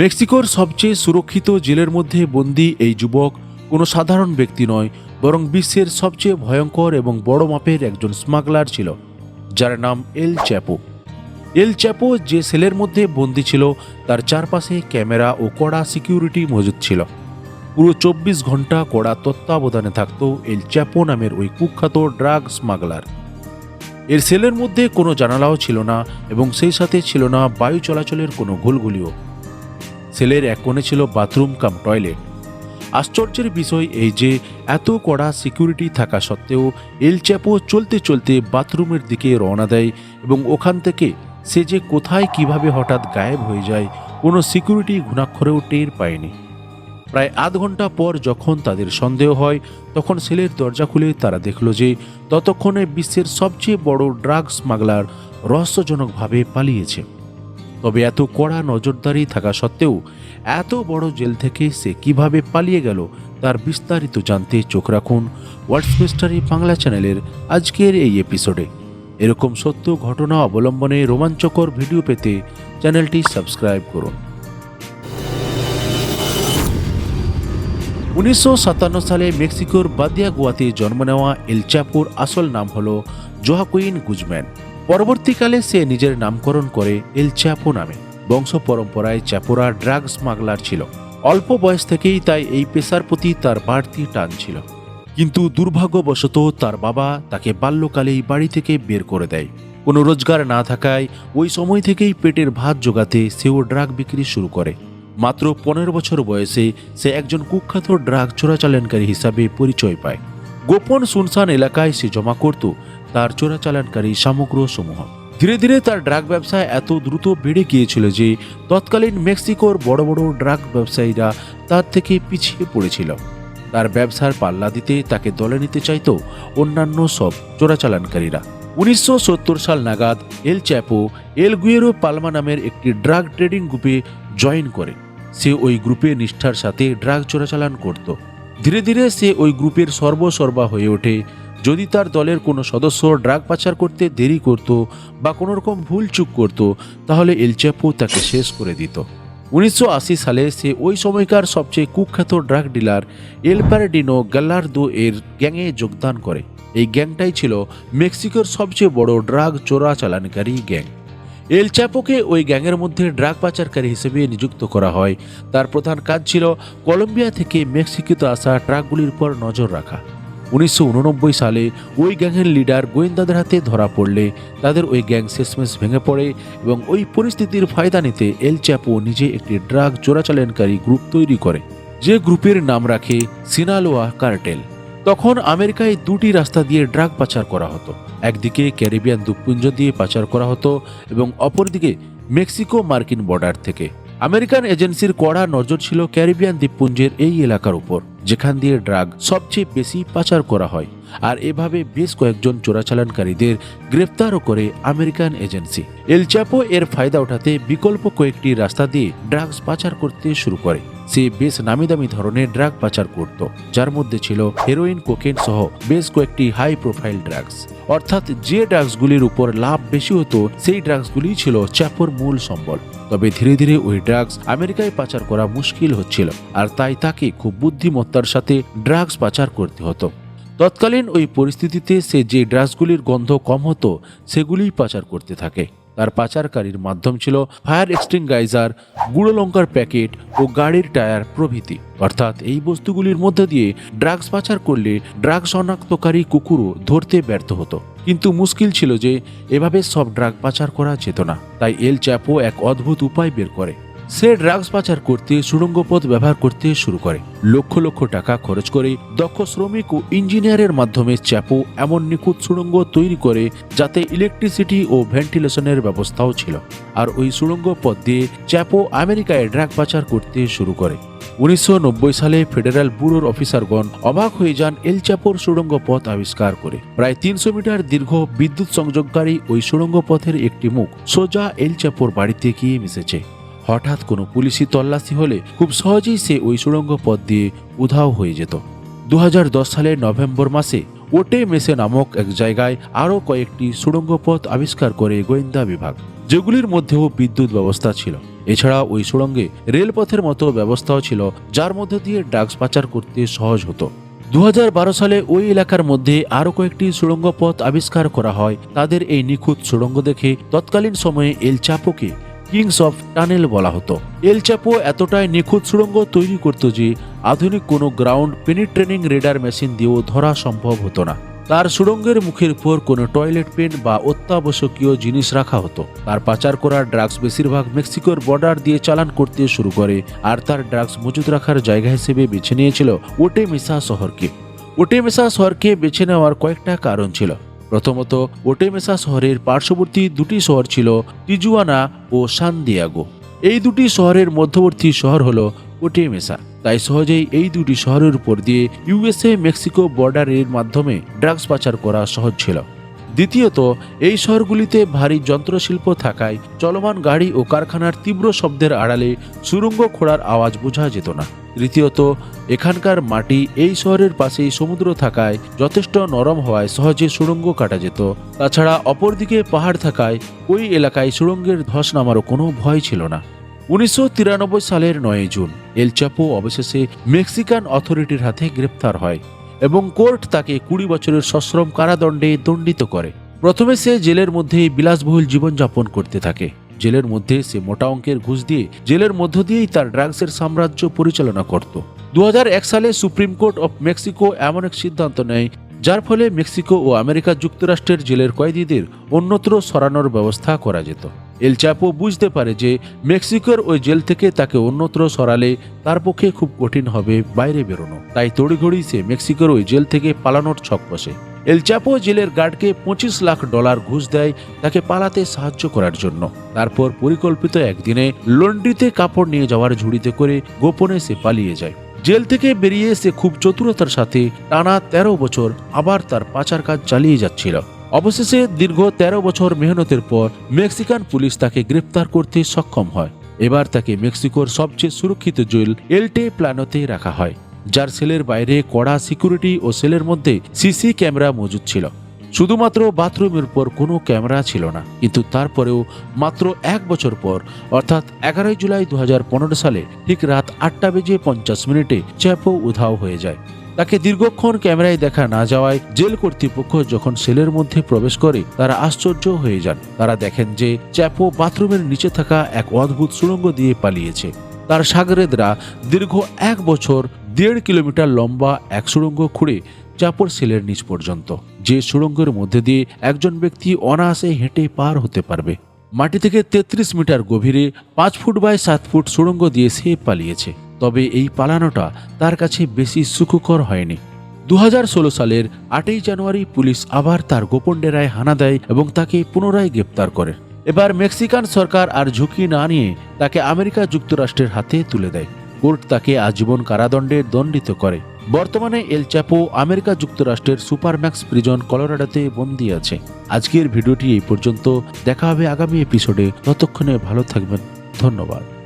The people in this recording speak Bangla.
মেক্সিকোর সবচেয়ে সুরক্ষিত জেলের মধ্যে বন্দী এই যুবক কোনো সাধারণ ব্যক্তি নয়, বরং বিশ্বের সবচেয়ে ভয়ঙ্কর এবং বড় মাপের একজন স্মাগলার ছিল, যার নাম এল চ্যাপো। এল চ্যাপো যে সেলের মধ্যে বন্দী ছিল, তার চারপাশে ক্যামেরা ও কড়া সিকিউরিটি মজুদ ছিল। পুরো চব্বিশ ঘণ্টা কড়া তত্ত্বাবধানে থাকত এল চ্যাপো নামের ওই কুখ্যাত ড্রাগ স্মাগলার। এর সেলের মধ্যে কোনো জানালাও ছিল না এবং সেই সাথে ছিল না বায়ু চলাচলের কোনো ঘুলঘুলিও সেলের এক কোণে ছিল বাথরুম কাম টয়লেট। আশ্চর্যের বিষয় এই যে, এত কড়া সিকিউরিটি থাকা সত্ত্বেও এল চ্যাপো চলতে চলতে বাথরুমের দিকে রওনা দেয় এবং ওখান থেকে সে যে কোথায় কীভাবে হঠাৎ গায়েব হয়ে যায়, কোনো সিকিউরিটি ঘুণাক্ষরেও টের পায়নি। প্রায় আধ ঘণ্টা পর যখন তাদের সন্দেহ হয়, তখন সেলের দরজা খুলে তারা দেখল যে, ততক্ষণে বিশ্বের সবচেয়ে বড় ড্রাগ স্মাগলার রহস্যজনকভাবে পালিয়েছে। তবে এত কড়া নজরদারি থাকা সত্ত্বেও এত বড় জেল থেকে সে কীভাবে পালিয়ে গেল তার বিস্তারিত জানতে চোখ রাখুন ওয়ার্ডস মিস্টারি বাংলা চ্যানেলের আজকের এই এপিসোডে। এরকম সত্য ঘটনা অবলম্বনে রোমাঞ্চকর ভিডিও পেতে চ্যানেলটি সাবস্ক্রাইব করুন। উনিশশো সাতান্ন সালে মেক্সিকোর বাদিয়াগুয়াতে জন্ম নেওয়া এলচাপুর আসল নাম হল জোহাকুইন গুজম্যান। পরবর্তীকালে সে নিজের নামকরণ করে এল চ্যাপো নামে। বংশ পরম্পরায় চ্যাপোরা ড্রাগ স্মাগলার ছিল। অল্প বয়স থেকেই তাই এই পেশার প্রতি তার বাড়তি টান ছিল। কিন্তু দুর্ভাগ্যবশত তার বাবা তাকে বাল্যকালেই বাড়ি থেকে বের করে দেয়। কোনো রোজগার না থাকায় ওই সময় থেকেই পেটের ভাত জোগাতে সেও ড্রাগ বিক্রি শুরু করে। মাত্র পনেরো বছর বয়সে সে একজন কুখ্যাত ড্রাগ চোরাচালানকারী হিসাবে পরিচয় পায়। গোপন শুনশান এলাকায় সে জমা করত তার চোরাচালানকারী সামগ্র সমূহ ধীরে ধীরে তার ড্রাগ ব্যবসা এত দ্রুত বেড়ে গিয়েছিল যে তৎকালীন মেক্সিকোর বড় বড় ড্রাগ ব্যবসায়ীরা তার থেকে পিছিয়ে পড়েছিল। তার ব্যবসার পাল্লা দিতে তাকে দলে নিতে চাইত অন্যান্য সব চোরাচালানকারীরা। উনিশশো সত্তর সাল নাগাদ এল চ্যাপো এল গুয়েরো পালমা নামের একটি ড্রাগ ট্রেডিং গ্রুপে জয়েন করে। সে ওই গ্রুপে নিষ্ঠার সাথে ড্রাগ চোরাচালান করত। ধীরে ধীরে সে ওই গ্রুপের সর্বসর্বা হয়ে ওঠে। যদি তার দলের কোনো সদস্য ড্রাগ পাচার করতে দেরি করত বা কোনো রকম ভুল চুক করত, তাহলে এল চ্যাপো তাকে শেষ করে দিত। উনিশশো আশি সালে সে ওই সময়কার সবচেয়ে কুখ্যাত ড্রাগ ডিলার এল প্যারাডিনো গাল্লার্দো এর গ্যাংয়ে যোগদান করে। এই গ্যাংটাই ছিল মেক্সিকোর সবচেয়ে বড় ড্রাগ চোরাচালানকারী গ্যাং। এল চ্যাপোকে ওই গ্যাংয়ের মধ্যে ড্রাগ পাচারকারী হিসেবে নিযুক্ত করা হয়। তার প্রধান কাজ ছিল কলম্বিয়া থেকে মেক্সিকোতে আসা ট্রাকগুলির উপর নজর রাখা। উনিশশো উননব্বই সালে ওই গ্যাংয়ের লিডার গোয়েন্দাদের হাতে ধরা পড়লে তাদের ওই গ্যাং শেষমেশ ভেঙে পড়ে এবং ওই পরিস্থিতির ফায়দা নিতে এল চ্যাপো নিজে একটি ড্রাগ চোরাচালানকারী গ্রুপ তৈরি করে, যে গ্রুপের নাম রাখে সিনালোয়া কার্টেল। তখন আমেরিকায় দুটি রাস্তা দিয়ে ড্রাগ পাচার করা হতো। একদিকে ক্যারিবিয়ান দ্বীপপুঞ্জ দিয়ে পাচার করা হতো এবং অপরদিকে মেক্সিকো মার্কিন বর্ডার থেকে। আমেরিকান এজেন্সির কড়া নজর ছিল ক্যারিবিয়ান দ্বীপপুঞ্জের এই এলাকার উপর, যেখান দিয়ে ড্রাগ সবচেয়ে বেশি পাচার করা হয়। আর এভাবে বেশ কয়েকজন চোরাচালানকারীদের গ্রেপ্তারও করে আমেরিকান এজেন্সি। এল চ্যাপো এর ফায়দা ওঠাতে বিকল্প কয়েকটি রাস্তা দিয়ে ড্রাগস পাচার করতে শুরু করে। সে বেশ নামি দামি ধরনের ড্রাগ পাচার করত, যার মধ্যে ছিল হেরোইন কোকেন সহ বেশ কয়েকটি হাই প্রোফাইল ড্রাগস। অর্থাৎ যে ড্রাগসগুলির উপর লাভ বেশি হতো, সেই ড্রাগসগুলি ছিল চ্যাপোর মূল সম্বল। তবে ধীরে ধীরে ওই ড্রাগস আমেরিকায় পাচার করা মুশকিল হচ্ছিল, আর তাই তাকে খুব বুদ্ধিমত্তার সাথে ড্রাগস পাচার করতে হতো। তৎকালীন ওই পরিস্থিতিতে সে যে ড্রাগসগুলির গন্ধ কম হতো, সেগুলিই পাচার করতে থাকে। তার পাচারকারীর মাধ্যম ছিল ফায়ার এক্সটিংগাইজার, গুঁড়ো লঙ্কার প্যাকেট ও গাড়ির টায়ার প্রভৃতি। অর্থাৎ এই বস্তুগুলির মধ্যে দিয়ে ড্রাগস পাচার করলে ড্রাগ শনাক্তকারী কুকুরও ধরতে ব্যর্থ হতো। কিন্তু মুশকিল ছিল যে, এভাবে সব ড্রাগ পাচার করা যেত না। তাই এল চ্যাপো এক অদ্ভুত উপায় বের করে। সে ড্রাগস পাচার করতে, সুড়ঙ্গ পথ ব্যবহার করতে শুরু করে। লক্ষ লক্ষ টাকা খরচ করে দক্ষ শ্রমিক ও ইঞ্জিনিয়ারের মাধ্যমে চ্যাপো এমন নিখুঁত সুড়ঙ্গ তৈরি করে যাতে ইলেকট্রিসিটি ও ভেন্টিলেশনের ব্যবস্থাও ছিল। আর ওই সুড়ঙ্গ পথ দিয়ে চ্যাপো আমেরিকায় ড্রাগ পাচার করতে শুরু করে। উনিশশো নব্বই সালে ফেডারেল ব্যুরোর অফিসারগণ অবাক হয়ে যান এল চ্যাপোর সুড়ঙ্গ পথ আবিষ্কার করে। প্রায় তিনশো মিটার দীর্ঘ বিদ্যুৎ সংযোগকারী ওই সুড়ঙ্গ পথের একটি মুখ সোজা এল চ্যাপোর বাড়িতে গিয়ে মিশেছে। হঠাৎ কোনো পুলিশি তল্লাশি হলে খুব সহজেই সে ওই সুড়ঙ্গ পথ দিয়ে উধাও হয়ে যেত। দু সালের নভেম্বর মাসে ওটে মেসে নামক এক জায়গায় আরও কয়েকটি সুড়ঙ্গ পথ আবিষ্কার করে গোয়েন্দা বিভাগ, যেগুলির মধ্যেও বিদ্যুৎ ব্যবস্থা ছিল। এছাড়া ওই সুড়ঙ্গে রেলপথের মতো ব্যবস্থাও ছিল, যার মধ্য দিয়ে ড্রাগস পাচার করতে সহজ হতো। দু হাজার বারো সালে ওই এলাকার মধ্যে আরও কয়েকটি সুড়ঙ্গ পথ আবিষ্কার করা হয়। তাদের এই নিখুঁত সুড়ঙ্গ দেখে তৎকালীন সময়ে এল চাপোকে কিংস অফ টানেল বলা হতো। এল চাপো এতটাই নিখুঁত সুড়ঙ্গ তৈরি করত যে, আধুনিক কোনো গ্রাউন্ড পেনিট্রেনিং রেডার মেশিন দিয়েও ধরা সম্ভব হতো না। তার সুড়ঙ্গের মুখের উপর কোনো টয়লেট পেন বা অত্যাবশ্যকীয় জিনিস রাখা হতো। তার পাচার করা ড্রাগস বেশিরভাগ মেক্সিকোর বর্ডার দিয়ে চালান করতে শুরু করে, আর তার ড্রাগস মজুদ রাখার জায়গা হিসেবে বেছে নিয়েছিল ওটেমেসা শহরকে। ওটেমেসা শহরকে বেছে নেওয়ার কয়েকটা কারণ ছিল। প্রথমত ওটেমেসা শহরের পার্শ্ববর্তী দুটি শহর ছিল টিজুয়ানা ও সানদিয়াগো এই দুটি শহরের মধ্যবর্তী শহর হল ওটেমেসা। তাই সহজেই এই দুটি শহরের উপর দিয়ে ইউএসএ মেক্সিকো বর্ডারের মাধ্যমে ড্রাগস পাচার করা সহজ ছিল। দ্বিতীয়ত, এই শহরগুলিতে ভারী যন্ত্রশিল্প থাকায় চলমান গাড়ি ও কারখানার তীব্র শব্দের আড়ালে সুরঙ্গ খোঁড়ার আওয়াজ বোঝা যেত না। তৃতীয়ত এখানকার মাটি এই শহরের পাশেই সমুদ্র থাকায় যথেষ্ট নরম হওয়ায় সহজে সুড়ঙ্গ কাটা যেত। তাছাড়া অপরদিকে পাহাড় থাকায় ওই এলাকায় সুড়ঙ্গের ধস নামারও কোনো ভয় ছিল না। উনিশশো তিরানব্বই সালের নয় জুন এলচাপো অবশেষে মেক্সিকান অথরিটির হাতে গ্রেপ্তার হয় এবং কোর্ট তাকে কুড়ি বছরের সশ্রম কারাদণ্ডে দণ্ডিত করে। প্রথমে সে জেলের মধ্যে বিলাসবহুল জীবনযাপন করতে থাকে। জেলের মধ্যে সে মোটা অঙ্কের ঘুষ দিয়ে জেলের মধ্য দিয়েই তার ড্রাগসের সাম্রাজ্য পরিচালনা করত। দুহাজার এক সালে সুপ্রিম কোর্ট অফ মেক্সিকো এমন এক সিদ্ধান্ত নেয়, যার ফলে মেক্সিকো ও আমেরিকা যুক্তরাষ্ট্রের জেলের কয়েদিদের অন্যত্র সরানোর ব্যবস্থা করা যেত। এল চাপো বুঝতে পারে যে মেক্সিকোর ওই জেল থেকে তাকে অন্যত্র সরালে তার পক্ষে খুব কঠিন হবে বাইরে বেরোনো। তাই তড়িঘড়ি সে মেক্সিকোর ওই জেল থেকে পালানোর ছক বসে। এল চাপো জেলের গার্ডকে পঁচিশ লাখ ডলার ঘুষ দেয় তাকে পালাতে সাহায্য করার জন্য। তারপর পরিকল্পিত একদিনে লন্ড্রিতে কাপড় নিয়ে যাওয়ার ঝুড়িতে করে গোপনে সে পালিয়ে যায়। জেল থেকে বেরিয়ে সে খুব চতুরতার সাথে টানা তেরো বছর আবার তার পাচার কাজ চালিয়ে যাচ্ছিল। অবশেষে দীর্ঘ তেরো বছর মেহনতের পর মেক্সিকান পুলিশ তাকে গ্রেপ্তার করতে সক্ষম হয়। এবার তাকে মেক্সিকোর সবচেয়ে সুরক্ষিত জেল এলটে প্ল্যানোতে রাখা হয়। যার সেলের বাইরে কড়া সিকিউরিটি ও সেলের মধ্যে সিসি ক্যামেরা মজুদ ছিল। শুধুমাত্র বাথরুমের উপর কোনো ক্যামেরা ছিল না। কিন্তু তারপরেও মাত্র এক বছর পর, অর্থাৎ এগারোই জুলাই দু হাজার পনেরো সালে ঠিক রাত আটটা বেজে পঞ্চাশ মিনিটে চ্যাপো উধাও হয়ে যায়। তাকে দীর্ঘক্ষণ ক্যামেরায় দেখা না যাওয়ায় জেল কর্তৃপক্ষ যখন সেলের মধ্যে প্রবেশ করে, তারা আশ্চর্য হয়ে যান। তারা দেখেন যে চ্যাপো বাথরুমের নিচে থাকা এক অদ্ভুত সুড়ঙ্গ দিয়ে পালিয়েছে। তার সাগরেদরা দীর্ঘ এক বছর দেড় কিলোমিটার লম্বা এক সুড়ঙ্গ খুঁড়ে চাপর সেলের নিচ পর্যন্ত, যে সুড়ঙ্গের মধ্যে দিয়ে একজন ব্যক্তি অনায়াসে হেঁটে পার হতে পারবে। মাটি থেকে তেত্রিশ মিটার গভীরে পাঁচ ফুট বাই সাত ফুট সুড়ঙ্গ দিয়ে সে পালিয়েছে, তবে এই পালানোটা তার কাছে বেশি সুখকর হয়নি। দু হাজার ষোলো সালের আটই জানুয়ারি পুলিশ আবার তার গোপন ডেরায় হানা দেয় এবং তাকে পুনরায় গ্রেপ্তার করে। এবার মেক্সিকান সরকার আর ঝুঁকি না নিয়ে তাকে আমেরিকা যুক্তরাষ্ট্রের হাতে তুলে দেয়। কোর্ট তাকে আজীবন কারাদণ্ডে দণ্ডিত করে। বর্তমানে এল চ্যাপো আমেরিকা যুক্তরাষ্ট্রের সুপারম্যাক্স প্রিজন কলোরাডোতে বন্দী আছে। আজকের ভিডিওটি এই পর্যন্ত। দেখা হবে আগামী এপিসোডে। ততক্ষণে ভালো থাকবেন। ধন্যবাদ।